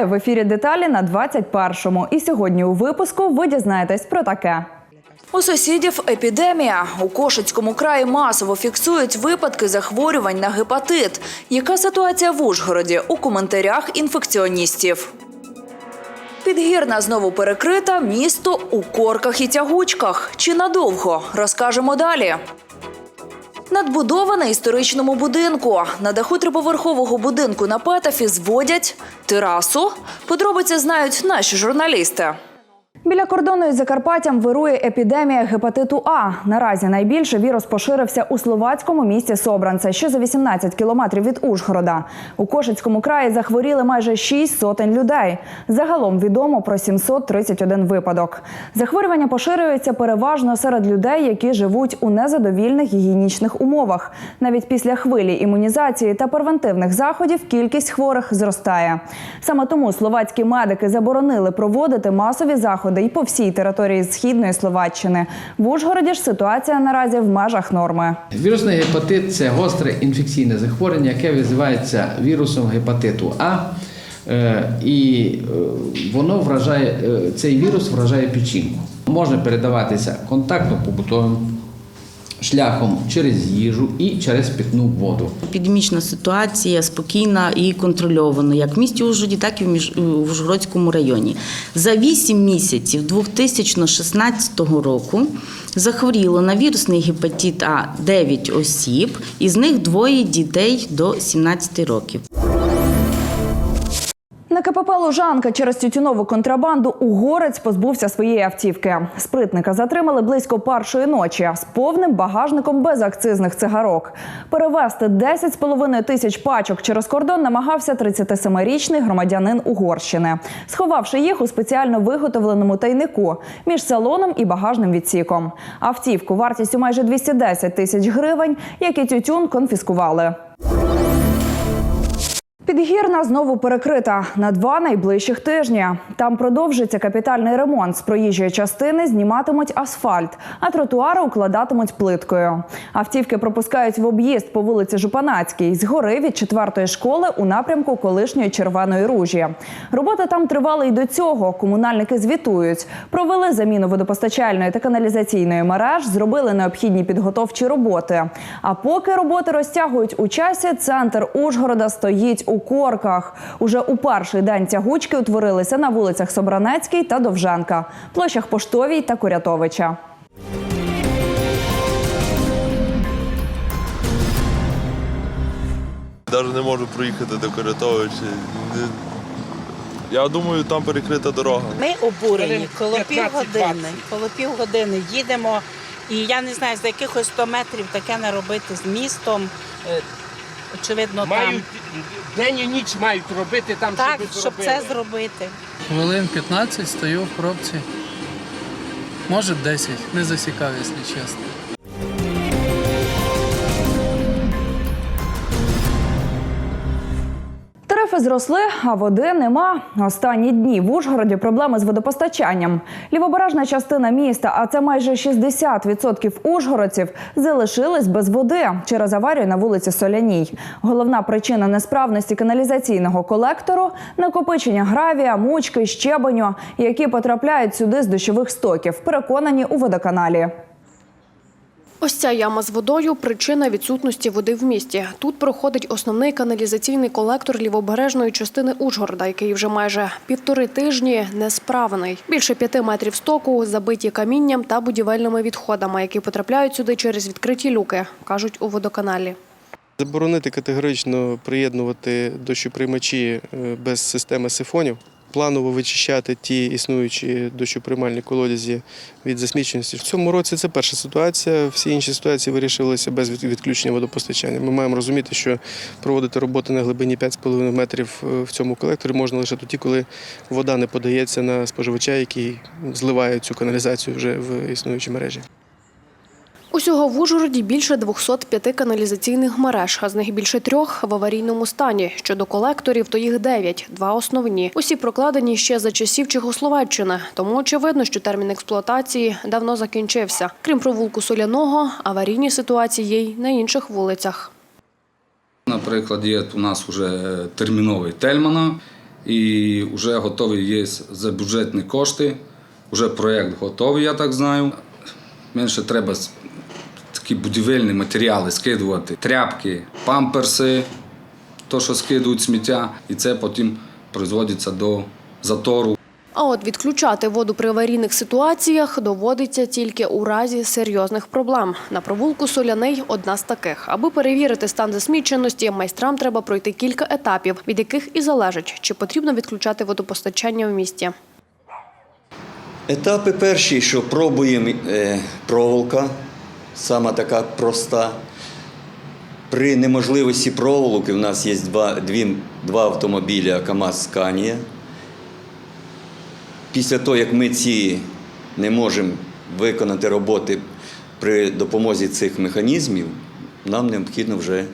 Вітаю в ефірі деталі на 21-му. І сьогодні у випуску ви дізнаєтесь про таке. У сусідів епідемія. У Кошицькому краї масово фіксують випадки захворювань на гепатит. Яка ситуація в Ужгороді? У коментарях інфекціоністів. Підгірна знову перекрита, місто у корках і тягучках. Чи надовго? Розкажемо далі. Надбудова на історичному будинку. На даху триповерхового будинку на Петафі зводять терасу. Подробиці знають наші журналісти. Біля кордону із Закарпаттям вирує епідемія гепатиту А. Наразі найбільше вірус поширився у словацькому місті Собранце, що за 18 кілометрів від Ужгорода. У Кошицькому краї захворіли майже 6 сотень людей. Загалом відомо про 731 випадок. Захворювання поширюється переважно серед людей, які живуть у незадовільних гігієнічних умовах. Навіть після хвилі імунізації та превентивних заходів кількість хворих зростає. Саме тому словацькі медики заборонили проводити масові заходи й по всій території східної Словаччини. В Ужгороді ж ситуація наразі в межах норми. Вірусний гепатит це гостре інфекційне захворювання, яке визивається вірусом гепатиту А. Е, І е, воно вражає, е, цей вірус вражає печінку. Можна передаватися контактно-побутовим шляхом через їжу і через питну воду. Епідемічна ситуація спокійна і контрольована як в місті Ужгороді, так і в Ужгородському районі. За 8 місяців 2016 року захворіло на вірусний гепатит А 9 осіб, із них двоє дітей до 17 років. На КПП Лужанка через тютюнову контрабанду угорець позбувся своєї автівки. Спритника затримали близько першої ночі з повним багажником безакцизних цигарок. Перевезти 10,5 тисяч пачок через кордон намагався 37-річний громадянин Угорщини, сховавши їх у спеціально виготовленому тайнику між салоном і багажним відсіком. Автівку вартістю майже 210 тисяч гривень, як і тютюн конфіскували. Підгірна знову перекрита на два найближчих тижні. Там продовжиться капітальний ремонт. З проїжджої частини зніматимуть асфальт, а тротуари укладатимуть плиткою. Автівки пропускають в об'їзд по вулиці Жупанацькій згори від четвертої школи у напрямку колишньої червоної ружі. Роботи там тривали й до цього. Комунальники звітують. Провели заміну водопостачальної та каналізаційної мереж, зробили необхідні підготовчі роботи. А поки роботи розтягують у часі, центр Ужгорода стоїть у корках. Уже у перший день тягучки утворилися на вулицях Собранецькій та Довженка, площах Поштовій та Курятовича. Навіть не можу проїхати до Корятовича. Я думаю, там перекрита дорога. Ми обурені коло півгодини. Коло півгодини їдемо, і я не знаю, за якихось 100 метрів таке не робити з містом. Очевидно, Мають день і ніч мають робити там, там. Так, щоб щоб зробили. це зробити. Хвилин 15 стою в пробці. Може 10, не засікав, якщо чесно. Тарифи зросли, а води нема. Останні дні в Ужгороді проблеми з водопостачанням. Лівобережна частина міста, а це майже 60% ужгородців, залишились без води через аварію на вулиці Соляній. Головна причина несправності каналізаційного колектору накопичення гравія, мучки, щебеню, які потрапляють сюди з дощових стоків. Переконані у водоканалі. Ось ця яма з водою – причина відсутності води в місті. Тут проходить основний каналізаційний колектор лівобережної частини Ужгорода, який вже майже півтори тижні несправний. Більше п'яти метрів стоку забиті камінням та будівельними відходами, які потрапляють сюди через відкриті люки, кажуть у водоканалі. Заборонити категорично приєднувати дощоприймачі е, без системи сифонів. Планово вичищати ті існуючі дощоприймальні колодязі від засміченості. В цьому році це перша ситуація. Всі інші ситуації вирішилися без відключення водопостачання. Ми маємо розуміти, що проводити роботи на глибині 5,5 метрів е, в цьому колекторі можна лише тоді, коли вода не подається на споживача, який зливає цю каналізацію вже в існуючі мережі. Усього в Ужгороді більше 205 каналізаційних мереж, а з них більше трьох в аварійному стані. Щодо колекторів, то їх дев'ять, два основні. Усі прокладені ще за часів Чехословаччини, тому очевидно, що термін експлуатації давно закінчився. Крім провулку Соляного, аварійні ситуації є й на інших вулицях. Наприклад, є у нас вже терміновий Тельмана, і вже готові є за бюджетні кошти. Вже проєкт готовий, я так знаю. Менше треба такі будівельні матеріали скидувати. Тряпки, памперси, то, що скидують сміття, і це потім призводиться до затору. А от відключати воду при аварійних ситуаціях доводиться тільки у разі серйозних проблем. На провулку Соляний одна з таких. Аби перевірити стан засміченості, майстрам треба пройти кілька етапів, від яких і залежить, чи потрібно відключати водопостачання в місті. Етапи перші, що пробуємо е, проволока, сама така проста. При неможливості проволоки в нас є два, дві, два автомобіля КАМАЗ Сканія. Після того, як ми ці не можемо виконати роботи при допомозі цих механізмів, нам необхідно вже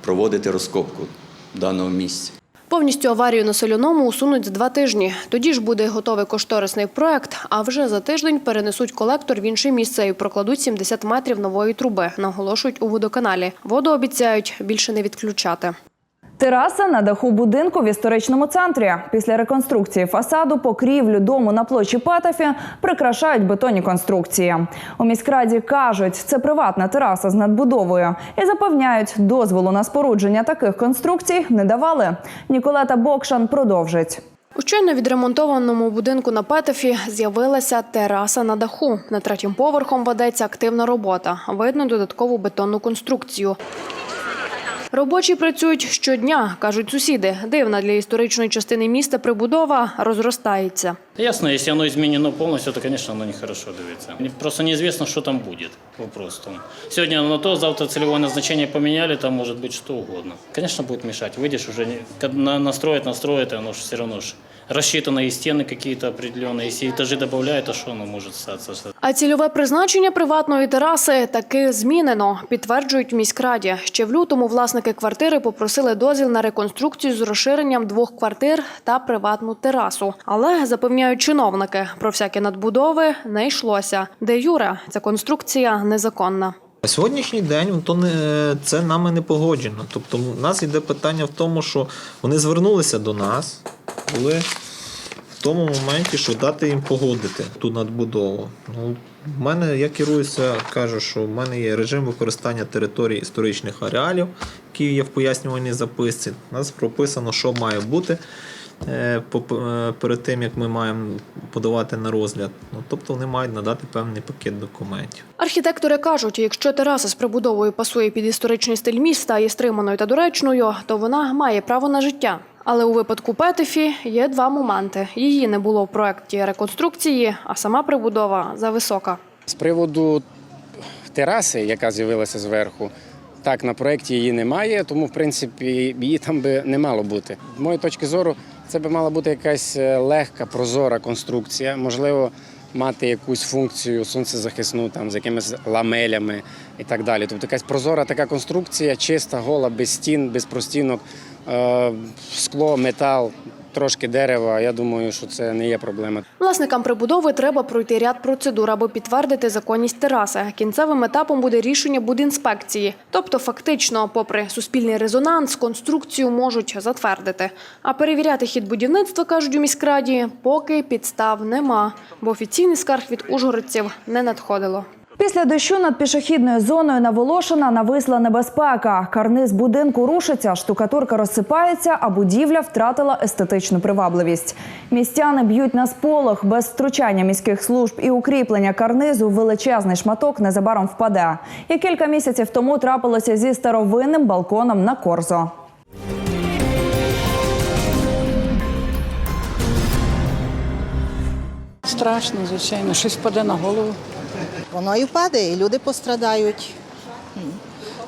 проводити розкопку даного місця. Повністю аварію на соляному усунуть за два тижні. Тоді ж буде готовий кошторисний проект, а вже за тиждень перенесуть колектор в інше місце і прокладуть 70 метрів нової труби, наголошують у водоканалі. Воду обіцяють більше не відключати. Тераса на даху будинку в історичному центрі. Після реконструкції фасаду покрівлю дому на площі Патафі прикрашають бетонні конструкції. У міськраді кажуть, це приватна тераса з надбудовою і запевняють, дозволу на спорудження таких конструкцій не давали. Ніколета Бокшан продовжить. У щойно відремонтованому будинку на Петефі з'явилася тераса на даху. На третім поверхом ведеться активна робота. Видно додаткову бетонну конструкцію. Робочі працюють щодня, кажуть сусіди. Дивна для історичної частини міста прибудова розростається. Ясно, якщо воно змінено повністю, то, конечно, не нехорошо дивиться. Просто неізвісно, що там буде. Вопрос воно то, завтра цільове назначення поміняли, там може бути що угодно. Звісно, буде мішати. Вийдеш, вже настроїть, настроїть, на- воно же все одно ж рассчитано и стены какие-то определенные. Если этажи добавляют, то что оно может статься? А цільове призначення приватної тераси таки змінено, підтверджують в міськраді. Ще в лютому власники квартири попросили дозвіл на реконструкцію з розширенням двох квартир та приватну терасу. Але запевняють чиновники, про всякі надбудови не йшлося. Де юре ця конструкція незаконна. На сьогоднішній день то не, це нами не погоджено. Тобто, у нас йде питання в тому, що вони звернулися до нас, були в тому моменті, що дати їм погодити ту надбудову. Ну, в мене я керуюся, кажу, що в мене є режим використання території історичних ареалів, який є в пояснювальній записці. У нас прописано, що має бути. е, е, Перед тим як ми маємо подавати на розгляд, ну тобто вони мають надати певний пакет документів. Архітектори кажуть, якщо тераса з прибудовою пасує під історичний стиль міста, є стриманою та доречною, то вона має право на життя. Але у випадку Петефі є два моменти: її не було в проєкті реконструкції, а сама прибудова зависока. З приводу тераси, яка з'явилася зверху, так, на проєкті її немає, тому в принципі її там би не мало бути. З моєї точки зору, це би мала бути якась е, легка, прозора конструкція, можливо, мати якусь функцію сонцезахисну там з якимись ламелями і так далі. Тобто якась прозора така конструкція, чиста, гола, без стін, без простінок, скло, метал, трошки дерева. Я думаю, що це не є проблема. Власникам прибудови треба пройти ряд процедур, аби підтвердити законність тераси. Кінцевим етапом буде рішення будінспекції. Тобто, фактично, попри суспільний резонанс, конструкцію можуть затвердити. А перевіряти хід будівництва, кажуть у міськраді, поки підстав нема, бо офіційний скарг від ужгородців не надходило. Після дощу над пішохідною зоною на Волошина нависла небезпека. Карниз будинку рушиться, штукатурка розсипається, а будівля втратила естетичну привабливість. Містяни б'ють на сполох без втручання міських служб і укріплення карнизу. Величезний шматок незабаром впаде. І кілька місяців тому трапилося зі старовинним балконом на Корзо. Страшно, звичайно, щось впаде на голову. Воно і впаде, і люди пострадають.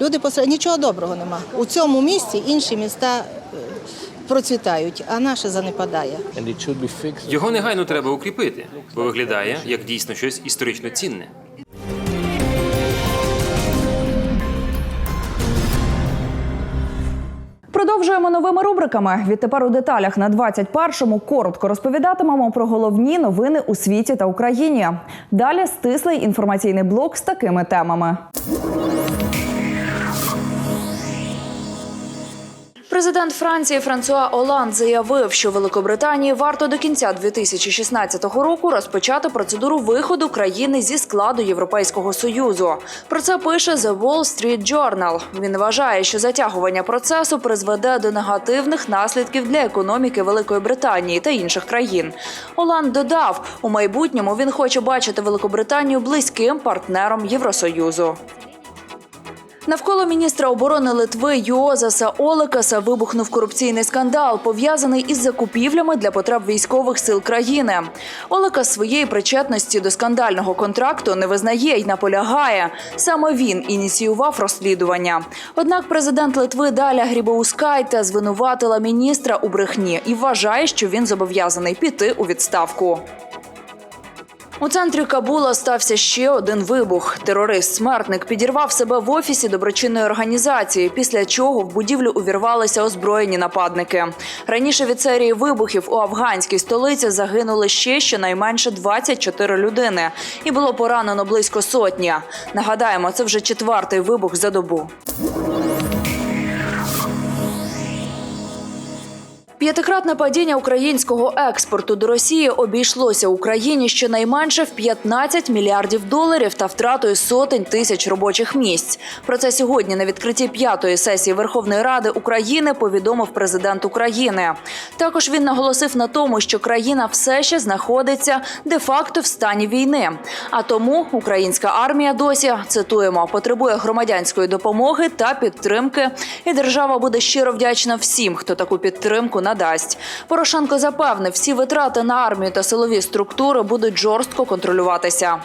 Люди пострадають, нічого доброго нема. У цьому місці інші міста е, процвітають, а наше занепадає. Його негайно треба укріпити, бо виглядає як дійсно щось історично цінне. Продовжуємо новими рубриками. Відтепер у деталях на 21-му коротко розповідатимемо про головні новини у світі та Україні. Далі стислий інформаційний блок з такими темами. Президент Франції Франсуа Оланд заявив, що Великобританії варто до кінця 2016 року розпочати процедуру виходу країни зі складу Європейського союзу. Про це пише The Wall Street Journal. Він вважає, що затягування процесу призведе до негативних наслідків для економіки Великої Британії та інших країн. Оланд додав, у майбутньому він хоче бачити Великобританію близьким партнером Євросоюзу. Навколо міністра оборони Литви Йозаса Олекаса вибухнув корупційний скандал, пов'язаний із закупівлями для потреб військових сил країни. Олекас своєї причетності до скандального контракту не визнає й наполягає. Саме він ініціював розслідування. Однак президент Литви Даля Грібоускайте звинуватила міністра у брехні і вважає, що він зобов'язаний піти у відставку. У центрі Кабула стався ще один вибух. Терорист-смертник підірвав себе в офісі доброчинної організації, після чого в будівлю увірвалися озброєні нападники. Раніше від серії вибухів у афганській столиці загинули ще щонайменше 24 людини, і було поранено близько сотні. Нагадаємо, це вже четвертий вибух за добу. П'ятикратне падіння українського експорту до Росії обійшлося Україні щонайменше в 15 мільярдів доларів та втратою сотень тисяч робочих місць. Про це сьогодні на відкритті п'ятої сесії Верховної Ради України повідомив президент України. Також він наголосив на тому, що країна все ще знаходиться де-факто в стані війни. А тому українська армія досі цитуємо потребує громадянської допомоги та підтримки. І держава буде щиро вдячна всім, хто таку підтримку надасть. Порошенко запевнив, всі витрати на армію та силові структури будуть жорстко контролюватися.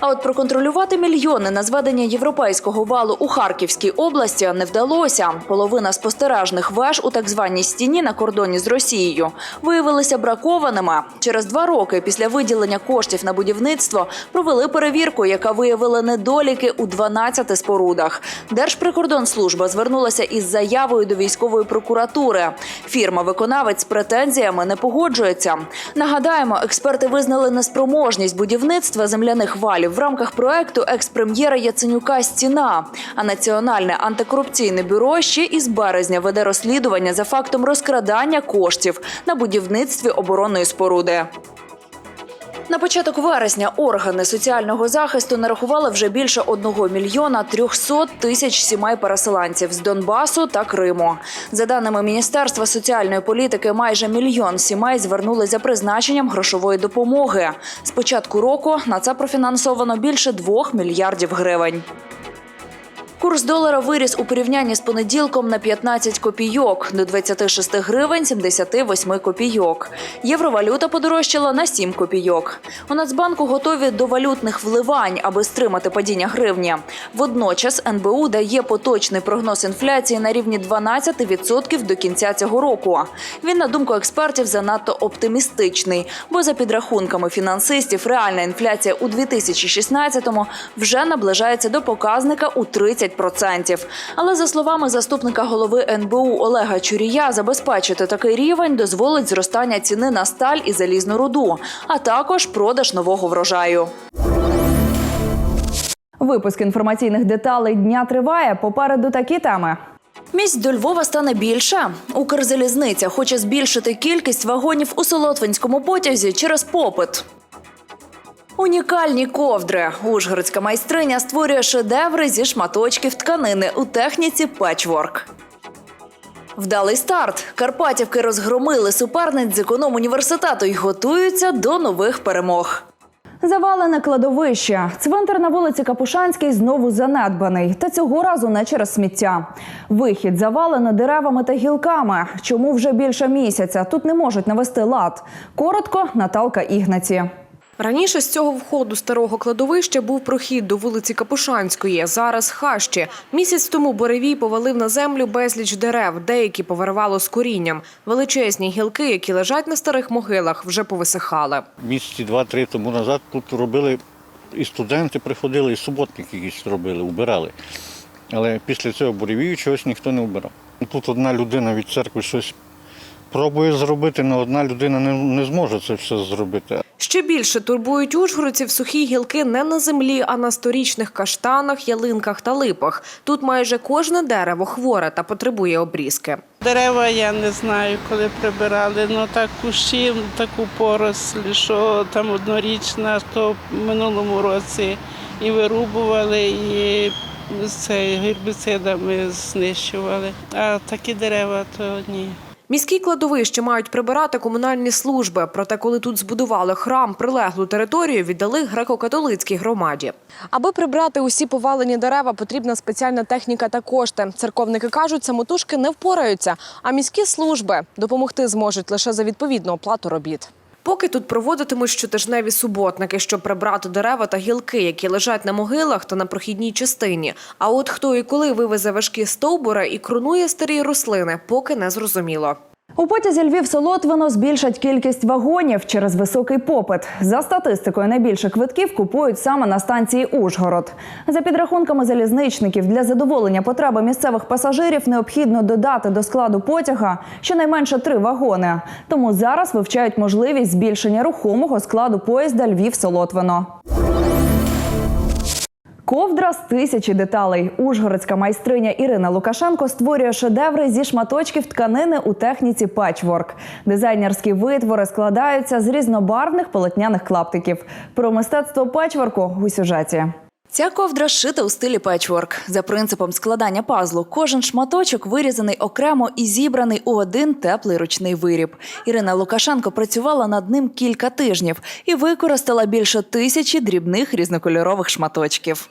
А от проконтролювати мільйони на зведення європейського валу у Харківській області не вдалося. Половина спостережних веж у так званій стіні на кордоні з Росією виявилися бракованими. Через два роки після виділення коштів на будівництво провели перевірку, яка виявила недоліки у 12 спорудах. Держприкордонслужба звернулася із заявою до військової прокуратури. Фірма-виконавець з претензіями не погоджується. Нагадаємо, експерти визнали неспроможність будівництва земляних валів в рамках проекту екс-прем'єра Яценюка Стіна. А Національне антикорупційне бюро ще із березня веде розслідування за фактом розкрадання коштів на будівництві оборонної споруди. На початок вересня органи соціального захисту нарахували вже більше 1 мільйона 300 тисяч сімей переселенців з Донбасу та Криму. За даними Міністерства соціальної політики, майже мільйон сімей звернули за призначенням грошової допомоги. З початку року на це профінансовано більше 2 мільярдів гривень. Курс долара виріс у порівнянні з понеділком на 15 копійок до 26 гривень 78 копійок. Євровалюта подорожчала на 7 копійок. У Нацбанку готові до валютних вливань, аби стримати падіння гривні. Водночас НБУ дає поточний прогноз інфляції на рівні 12% до кінця цього року. Він, на думку експертів, занадто оптимістичний, бо за підрахунками фінансистів реальна інфляція у 2016-му вже наближається до показника у 30%. Але за словами заступника голови НБУ Олега Чурія, забезпечити такий рівень дозволить зростання ціни на сталь і залізну руду, а також продаж нового врожаю. Випуск інформаційних деталей дня триває. Попереду такі теми. Місць до Львова стане більше. Укрзалізниця хоче збільшити кількість вагонів у Солотвинському потязі через попит. Унікальні ковдри. Ужгородська майстриня створює шедеври зі шматочків тканини у техніці печворк. Вдалий старт. Карпатівки розгромили суперниць з економуніверситету і готуються до нових перемог. Завалене кладовище. Цвинтар на вулиці Капушанській знову занедбаний. Та цього разу не через сміття. Вихід завалено деревами та гілками. Чому вже більше місяця? Тут не можуть навести лад. Коротко, Наталка Ігнаці. Раніше з цього входу старого кладовища був прохід до вулиці Капушанської. Зараз хащі. Місяць тому Боревій повалив на землю безліч дерев, деякі повиривало з корінням. Величезні гілки, які лежать на старих могилах, вже повисихали. Місяці два-три тому назад тут робили, і студенти приходили, і суботники якісь робили, убирали. Але після цього буревію чогось ніхто не вбирав. Тут одна людина від церкви щось пробує зробити, але одна людина не, не зможе це все зробити. Ще більше турбують ужгородців сухі гілки не на землі, а на сторічних каштанах, ялинках та липах. Тут майже кожне дерево хворе та потребує обрізки. Дерева я не знаю, коли прибирали. Ну так кущі, таку поросль, що там однорічна, то в минулому році і вирубували, і це гербіцидами знищували. А такі дерева то ні. Міські кладовища мають прибирати комунальні служби. Проте, коли тут збудували храм, прилеглу територію віддали греко-католицькій громаді. Аби прибрати усі повалені дерева, потрібна спеціальна техніка та кошти. Церковники кажуть, самотужки не впораються, а міські служби допомогти зможуть лише за відповідну оплату робіт. Поки тут проводитимуть щотижневі суботники, щоб прибрати дерева та гілки, які лежать на могилах та на прохідній частині. А от хто і коли вивезе важкі стовбури і кронує старі рослини, поки не зрозуміло. У потязі Львів Солотвино збільшать кількість вагонів через високий попит. За статистикою, найбільше квитків купують саме на станції Ужгород. За підрахунками залізничників, для задоволення потреби місцевих пасажирів необхідно додати до складу потяга щонайменше три вагони. Тому зараз вивчають можливість збільшення рухомого складу поїзда Львів Солотвино. Ковдра з тисячі деталей. Ужгородська майстриня Ірина Лукашенко створює шедеври зі шматочків тканини у техніці патчворк. Дизайнерські витвори складаються з різнобарвних полотняних клаптиків. Про мистецтво патчворку у сюжеті. Ця ковдра шита у стилі печворк. За принципом складання пазлу, кожен шматочок вирізаний окремо і зібраний у один теплий ручний виріб. Ірина Лукашенко працювала над ним кілька тижнів і використала більше тисячі дрібних різнокольорових шматочків.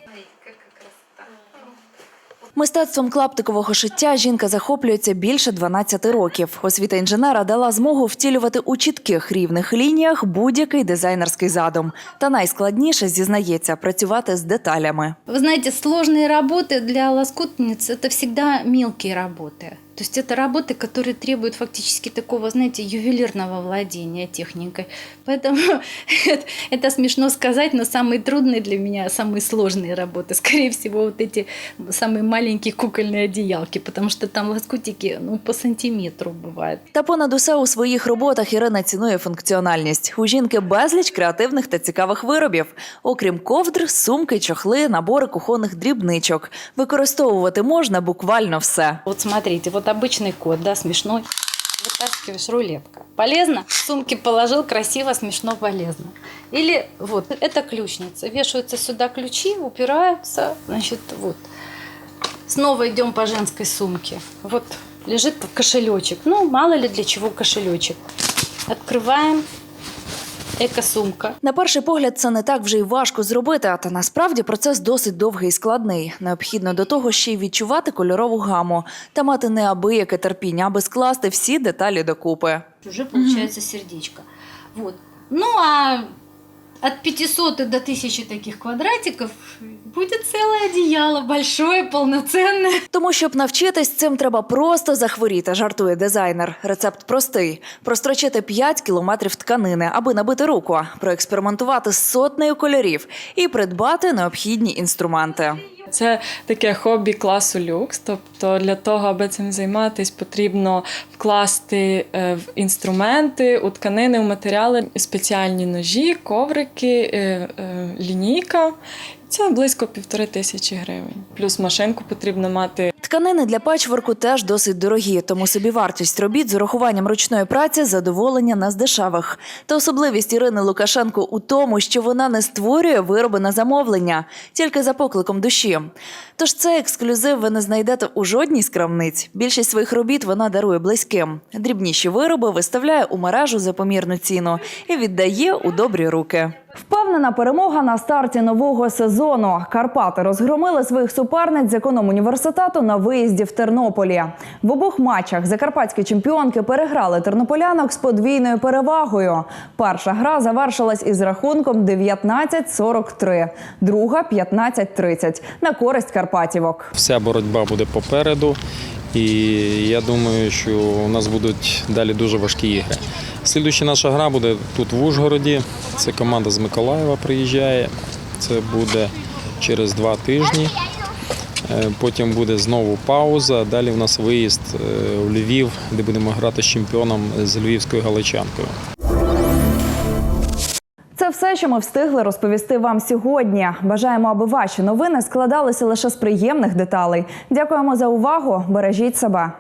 Мистецтвом клаптикового шиття жінка захоплюється більше 12 років. Освіта інженера дала змогу втілювати у чітких рівних лініях будь-який дизайнерський задум. Та найскладніше зізнається працювати з деталями. Вы знаете, сложные работы для лоскутниц – это всегда мелкие работы. То есть это работы, которые требуют фактически такого, знаете, ювелирного владения техникой. Поэтому это, это смешно сказать, но самые трудные для меня, самые сложные работы, скорее всего, вот эти самые маленькие кукольные одеялки, потому что там лоскутики ну, по сантиметру бывают. Та понад усе у своїх роботах Ірина цінує функціональність. У жінки безліч креативних та цікавих виробів. Окрім ковдр, сумки, чохли, набори кухонних дрібничок. Використовувати можна буквально все. Вот смотрите, вот обычный кот, да, смешной. Вытаскиваешь рулетка. Полезно? В сумке положил, красиво, смешно, полезно. Или вот, это ключница. Вешаются сюда ключи, упираются, значит, вот. Снова идем по женской сумке. Вот лежит кошелечек. Ну, мало ли для чего кошелечек. Открываем. Еко-сумка. На перший погляд, це не так вже й важко зробити, та насправді процес досить довгий і складний. Необхідно до того ще й відчувати кольорову гаму та мати неабияке терпіння, аби скласти всі деталі докупи. Уже получается сердечко. Вот. Ну, а від 500 до 1000 таких квадратиков будет целое одеяло, большое, полноценное. Тому, щоб навчитись, цим треба просто захворіти, жартує дизайнер. Рецепт простий: прострочити 5 кілометрів тканини, аби набити руку, проекспериментувати з сотнею кольорів і придбати необхідні інструменти. Це таке хобі класу люкс. Тобто для того, аби цим займатися, потрібно вкласти е, в інструменти, у тканини, у матеріали спеціальні ножі, коврики, е, е, лінійка. Це близько півтори тисячі гривень. Плюс машинку потрібно мати Тканини для патчворку теж досить дорогі, тому собівартість робіт з урахуванням ручної праці задоволення не з дешевих. Та особливість Ірини Лукашенко у тому, що вона не створює вироби на замовлення, тільки за покликом душі. Тож цей ексклюзив ви не знайдете у жодній з крамниць. Більшість своїх робіт вона дарує близьким. Дрібніші вироби виставляє у мережу за помірну ціну і віддає у добрі руки. Впевнена перемога на старті нового сезону. Карпати розгромили своїх суперниць з економуніверситету на виїзді в Тернополі. В обох матчах закарпатські чемпіонки переграли тернополянок з подвійною перевагою. Перша гра завершилась із рахунком 19-43, друга 15-30 на користь Карпатівок. Вся боротьба буде попереду, і я думаю, що у нас будуть далі дуже важкі ігри. Слідуюча наша гра буде тут в Ужгороді. Це команда з Миколаєва приїжджає. Це буде через два тижні. Е, Потім буде знову пауза. Далі у нас виїзд е, у Львів, де будемо грати з чемпіоном з львівською галичанкою. Що ми встигли розповісти вам сьогодні. Бажаємо, аби ваші новини складалися лише з приємних деталей. Дякуємо за увагу. Бережіть себе.